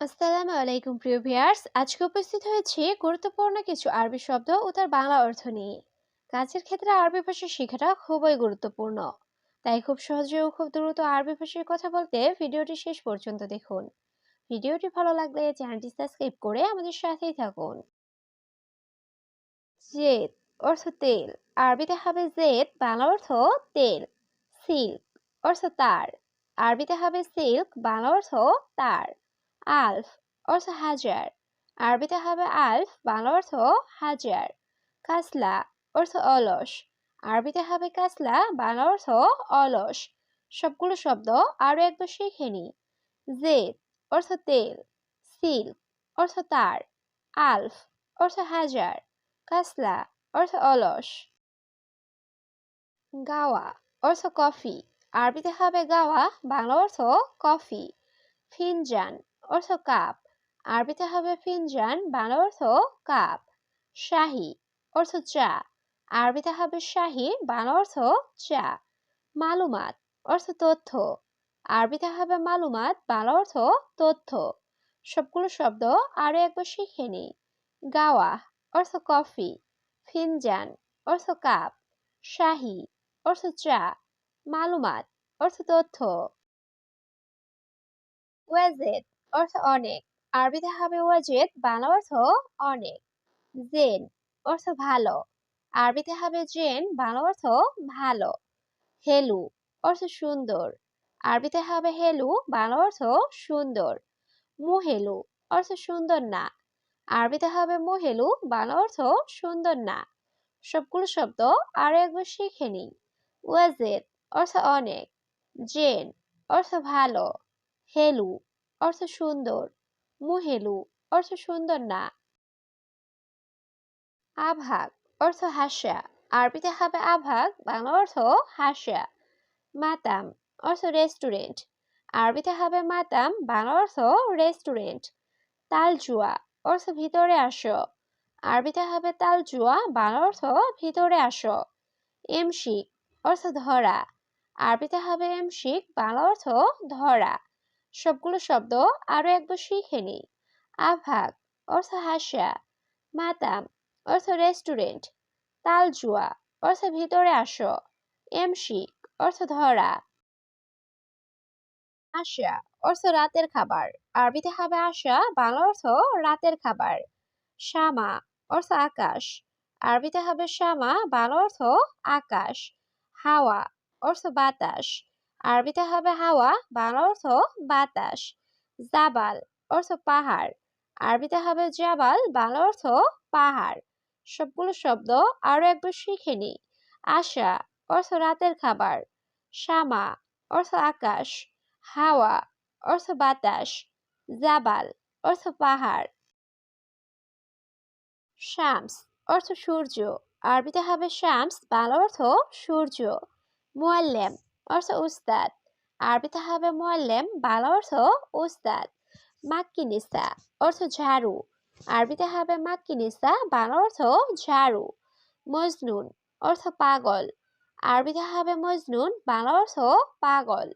আসসালামু আলাইকুম, প্রিয় ভিউয়ার্স। আজকে উপস্থিত হয়েছি গুরুত্বপূর্ণ কিছু আরবি শব্দ ও তার বাংলা অর্থ নিয়ে। কাজের ক্ষেত্রে আরবি ভাষা শেখাটা খুবই গুরুত্বপূর্ণ। তাই খুব সহজে ও খুব দ্রুত আরবি ভাষায় কথা বলতে ভিডিওটি শেষ পর্যন্ত দেখুন। ভিডিওটি ভালো লাগলে চ্যানেলটি সাবস্ক্রাইব করে আমাদের সাথেই থাকুন। জেদ অর্থ তেল। আরবিতে হবে জেদ, বাংলা অর্থ তেল। সিল্ক অর্থ তার। আরবিতে হবে সিল্ক, বাংলা অর্থ তার। আলফ অর্থ হাজার। আরবিতে হবে আলফ, বাংলা অর্থ হাজার। কাসলা অর্থ অলস। আরবিতে হবে কাসলা, বাংলা অর্থ অলস। সবগুলো শব্দ আরও একবার শিখে নি জেদ অর্থ তেল, সিল্ক অর্থ তার। আলফ অর্থ হাজার। কাসলা অর্থ অলস। গাওয়া অর্থ কফি। আরবিতে হবে গাওয়া, বাংলা অর্থ কফি। ফিনজান অর্থ কাপ। আরবিতে হবে ফিনজান, বাংলা অর্থ কাপ। শাহি, অর্থ চা। আরবিতে হবে শাহি, বাংলা অর্থ চা। মালুমাত, অর্থ তথ্য। আরবিতে হবে মালুমাত, বাংলা অর্থ তথ্য। সবগুলো শব্দ আরও একবার শিখে নিই। গাওয়া, অর্থ কফি। ফিনজান, অর্থ কাপ। শাহি, অর্থ চা। মালুমাত, অর্থ তথ্য। ওয়াজেদ অর্থ অনেক। আরবিতে হবে ওয়াজেদ, বাংলা অর্থ অনেক। জেন অর্থ ভালো। আরবিতে হবে জেন, বাংলা অর্থ ভালো। হেলু অর্থ সুন্দর। আরবিতে হবে হেলু, বাংলা অর্থ সুন্দর। মুহেলু অর্থ সুন্দর না। আরবিতে হবে মুহেলু, বাংলা অর্থ সুন্দর না। সবগুলো শব্দ আরও একবার শিখে নিই। ওয়াজেদ অর্থ অনেক। জেন অর্থ ভালো। হেলু অর্থ সুন্দর। মুহেলু, অর্থ সুন্দর না। আভাগ, অর্থ হাসা আরবিতে হবে আভাগ, বাংলা অর্থ হাসা মাতাম, অর্থ রেস্টুরেন্ট। আরবিতে হবে মাতাম, বাংলা অর্থ রেস্টুরেন্ট। তালজুয়া, অর্থ ভিতরে আসো। আরবিতে হবে তালজুয়া, বাংলা অর্থ ভিতরে আসো। এমশিক, অর্থ ধরা। আরবিতে হবে এমশিক, বাংলা অর্থ ধরা। সবগুলো শব্দ আরও একবার শিখে নিই। আভাগ, অর্থ হাসা। মাতাম, অর্থ রেস্টুরেন্ট তালজুয়া, অর্থ ভিতরে আসো। এমশিক অর্থ ধরা। আশা অর্থ রাতের খাবার। আরবিতে হবে আশা বাংলা অর্থ রাতের খাবার। শামা, অর্থ আকাশ। আরবিতে হবে শামা, বাংলা অর্থ আকাশ। হাওয়া, অর্থ বাতাস। আরবিতে হবে হাওয়া, বাংলা অর্থ বাতাস, জাবাল অর্থ পাহাড়, আরবিতে হবে জাবাল, বাংলা অর্থ পাহাড়। সবগুলো শব্দ আরও একবার শিখে নি আশা অর্থ রাতের খাবার, শামা অর্থ আকাশ, হাওয়া অর্থ বাতাস, জাবাল অর্থ পাহাড়। শামস অর্থ সূর্য, আরবিতে হবে শামস, বাংলা অর্থ সূর্য। মুয়াল্লেম অর্থ উস্তাদ। আরবিতে হবে মোয়াল্লেম, বাংলা অর্থ উস্তাদ। মাক্কিনিসা, অর্থ ঝাড়ু। আরবিতে হবে মাক্কিনিসা, বাংলা অর্থ ঝাড়ু। মজনুন, অর্থ পাগল। আরবিতে হবে মজনুন, বাংলা অর্থ পাগল।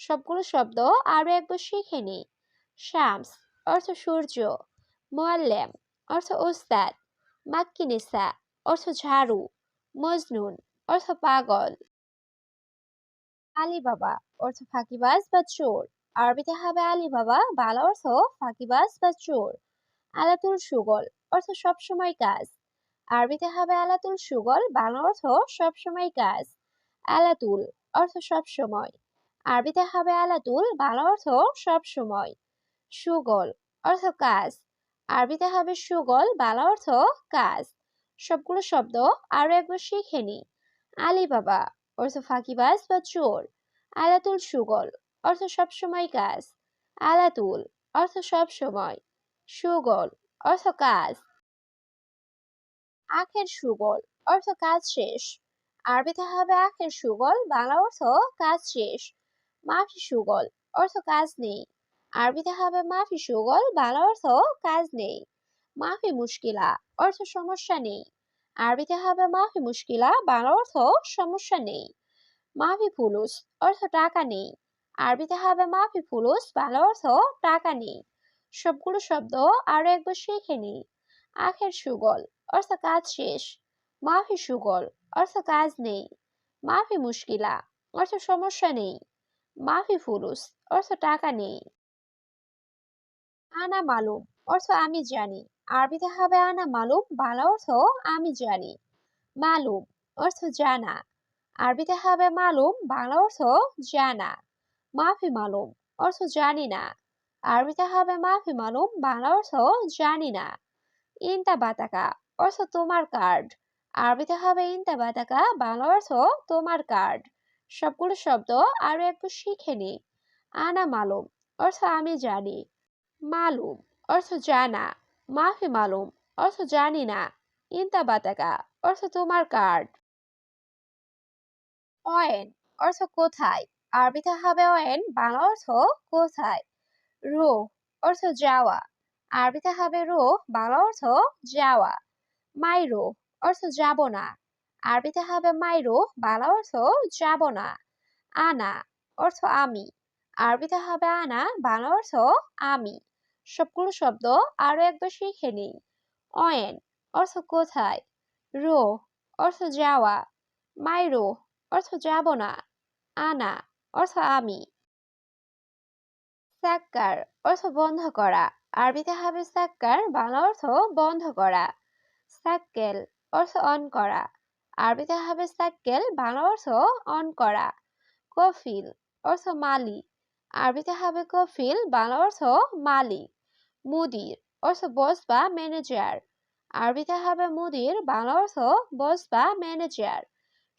সবগুলো শব্দ আরও একবার শিখে নি। শামস, অর্থ সূর্য। মোয়াল্লেম, অর্থ উস্তাদ। মাক্কিনিসা, অর্থ ঝাড়ু। মজনুন, অর্থ পাগল। আলিবাবা অর্থ ফাঁকিবাজ বা চোর। আরবিতে হবে আলিবাবা, বাংলা অর্থ ফাঁকিবাজ বা চোর। আলাতুল সুগল অর্থ সবসময় কাজ। আরবিতে হবে আলাতুল সুগল, বাংলা অর্থ সবসময় কাজ। আলাতুল অর্থ সবসময়। আরবিতে হবে আলাতুল, বাংলা অর্থ সবসময়। সুগল অর্থ কাজ। আরবিতে হবে সুগল, বাংলা অর্থ কাজ। সবগুলো শব্দ আরও একবার শিখে নি আলিবাবা অর্থ ফাঁকিবাজ বা চোর। আলাতুল সুগল, অর্থ সবসময় কাজ। আলাতুল, অর্থ সবসময়। সুগল, অর্থ কাজ। আখের সুগল, অর্থ কাজ শেষ। আরবিতে হবে আখের সুগল, বাংলা অর্থ কাজ শেষ। মাফি সুগল, অর্থ কাজ নেই। আরবিতে হবে মাফি সুগল, বাংলা অর্থ কাজ নেই। মাফি মুশকিলা, অর্থ সমস্যা নেই। আরবিতে হবে মাফি মুশকিলা, বাংলা অর্থ সমস্যা নেই। মাফি ফুলুস অর্থ টাকা নেই। আরবিতে হবে মাফি ফুলুস বাংলা অর্থ টাকা নেই। সবগুলো শব্দ আরও একবার শিখে নিই। আখের সুগল অর্থ কাজ শেষ। মাফি সুগল অর্থ কাজ নেই। মাফি মুশকিলা অর্থ সমস্যা নেই। মাফি ফুলুস অর্থ টাকা নেই। আনা মালুম অর্থ আমি জানি। আরবিতে হবে আনা মালুম, বাংলা অর্থ আমি জানি। মালুম অর্থ জানা। আরবিতে হবে মালুম, বাংলা অর্থ জানা। মাফি মালুম, অর্থ জানি না। আরবিতে হবে মাফি মালুম, বাংলা অর্থ জানি না। ইনতা বাতাকা, অর্থ তোমার কার্ড। আরবিতে হবে ইনতা বাতাকা, বাংলা অর্থ তোমার কার্ড। সবগুলো শব্দ আরও একটু শিখে নি। আনা মালুম, অর্থ আমি জানি। মালুম, অর্থ জানা। মাফি মালুম, অর্থ জানি না। ইনতা বাতাকা, অর্থ তোমার কার্ড। অয়েন অর্থ কোথায়? আরবিতে হবে অয়েন, বাংলা অর্থ কোথায়? রো অর্থ যাওয়া। আরবিতে হবে রো, বাংলা অর্থ যাওয়া। মাইরো অর্থ যাব না। আরবিতে হবে মাইরো, বাংলা অর্থ যাব না। আনা অর্থ আমি। আরবিতে হবে আনা, বাংলা অর্থ আমি। সবগুলো শব্দ আরও একবার শিখে নিই। অয়েন অর্থ কোথায়? রো অর্থ যাওয়া। মাইরো অর্থ যাব না আনা অর্থ আমি। সাক্কার, অর্থ বন্ধ করা। আরবিতে হবে সাক্কার, বাংলা অর্থ বন্ধ করা। সাক্কেল, অর্থ অন করা। আরবিতে হবে সাক্কেল, বাংলা অর্থ অন করা। কফিল, অর্থ মালিক। আরবিতে হবে কফিল, বাংলা অর্থ মালিক। মুদির, অর্থ বস বা ম্যানেজার। আরবিতে হবে মুদির, বাংলা অর্থ বস বা ম্যানেজার।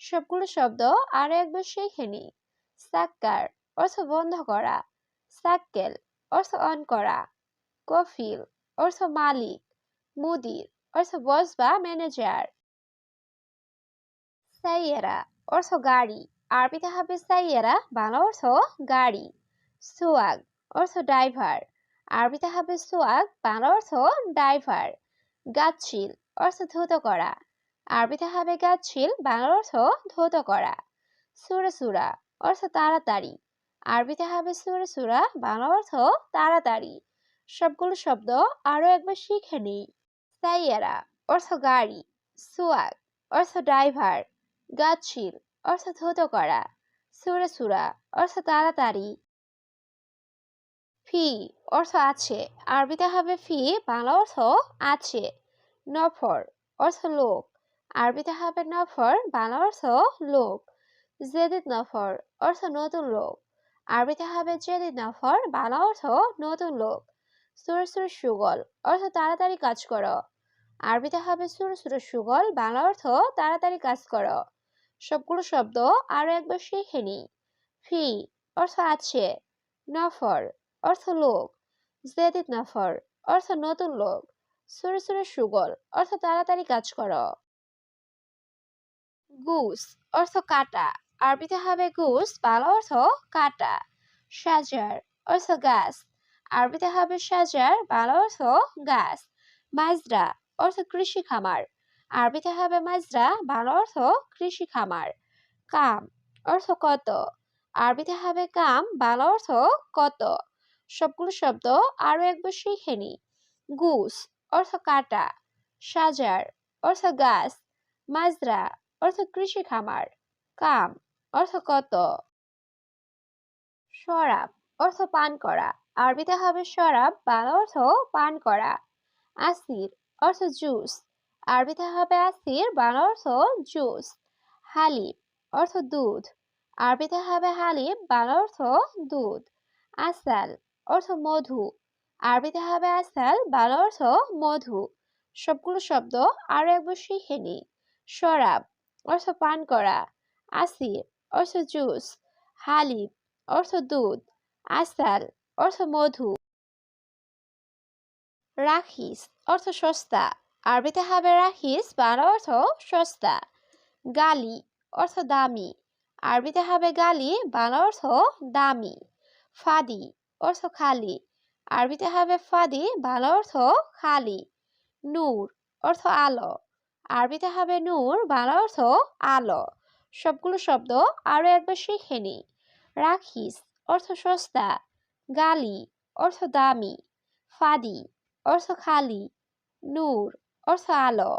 সবগুলো শব্দ আরও একবার শিখে নি সাক্কার অর্থ বন্ধ করা। সাক্কেল অর্থ অন করা। কফিল অর্থ মালিক। মুদির অর্থ বস বা ম্যানেজার। সাইয়েরা অর্থ গাড়ি। আরবিতে হবে সাইয়েরা, বাংলা অর্থ গাড়ি। সোয়াগ অর্থ ড্রাইভার। আরবিতে হবে সোয়াগ, বাংলা অর্থ ড্রাইভার। গাছিল অর্থ ধুত করা। আরবিতে হবে গাছিল বাংলা অর্থ ধৌত করা। সুরা সুরা, অর্থ তাড়াতাড়ি। আরবিতে হবে সুরা সুরা বাংলা অর্থ তাড়াতাড়ি। সবগুলো শব্দ আরও একবার শিখে নিই। সাইয়ারা, অর্থ গাড়ি। সুয়াগ, অর্থ ড্রাইভার। গাছিল অর্থ ধৌত করা। সুরা সুরা, অর্থ তাড়াতাড়ি। ফি, অর্থ আছে। আরবিতে হবে ফি বাংলা অর্থ আছে। নফর, অর্থ লোক। আরবিতে হবে নফর বাংলা অর্থ লোক জেদিদ নফর অর্থ নতুন লোক আরবিতে হবে জেদিদ নফর বাংলা অর্থ নতুন লোক সুর সুর সুগল অর্থ তাড়াতাড়ি কাজ করো আরবিতে হবে সুর সুর সুগল বাংলা অর্থ তাড়াতাড়ি কাজ করো সবগুলো শব্দ আরও একবার শিখে নি ফি অর্থ আছে নফর অর্থ লোক জেদিদ নফর অর্থ নতুন লোক সুরে সুরে সুগল অর্থ তাড়াতাড়ি কাজ করো গুস অর্থ কাটা। আরবিতে হবে গুস, বাংলা অর্থ কাটা। সাজার অর্থ গাছ। আরবিতে হবে সাজার, বাংলা অর্থ গাছ। মাজরা অর্থ কৃষি খামার। আরবিতে হবে মাজরা, বাংলা অর্থ কৃষি খামার। কাম অর্থ কত। আরবিতে হবে কাম, বাংলা অর্থ কত। সবগুলো শব্দ আরও একবার শিখে নি। গুস অর্থ কাটা। সাজার অর্থ গাছ। মাজরা অর্থ কৃষি খামার। কাম, অর্থ কত? শরাব, অর্থ পান করা। আরবিতে হবে শরাব, বাংলা অর্থ পান করা। আসির, অর্থ জুস। আরবিতে হবে আসির, বাংলা অর্থ জুস। হালিব অর্থ দুধ। আরবিতে হবে হালিব বাংলা অর্থ দুধ। আসাল, অর্থ মধু। আরবিতে হবে আসাল, বাংলা অর্থ মধু। সবগুলো শব্দ আরও একবার শিখে নি শরাব অর্থ পান করা, আসির, অর্থ জুস হালিব অর্থ দুধ, আসাল, অর্থ মধু। রাখিস, অর্থ সস্তা। আরবিতে হবে রাখিস, বাংলা অর্থ সস্তা। গালি, অর্থ দামি। আরবিতে হবে গালি, বাংলা অর্থ দামি। ফাদি, অর্থ খালি। আরবিতে হবে ফাদি, বাংলা অর্থ খালি। নূর, অর্থ আলো। আরবিতে হবে নূর বাংলা অর্থ আলো। সবগুলো শব্দ আরও একবার শিখে নি রাখিস, অর্থ সস্তা। গালি, অর্থ দামি। ফাদি, অর্থ খালি। নূর, অর্থ আলো।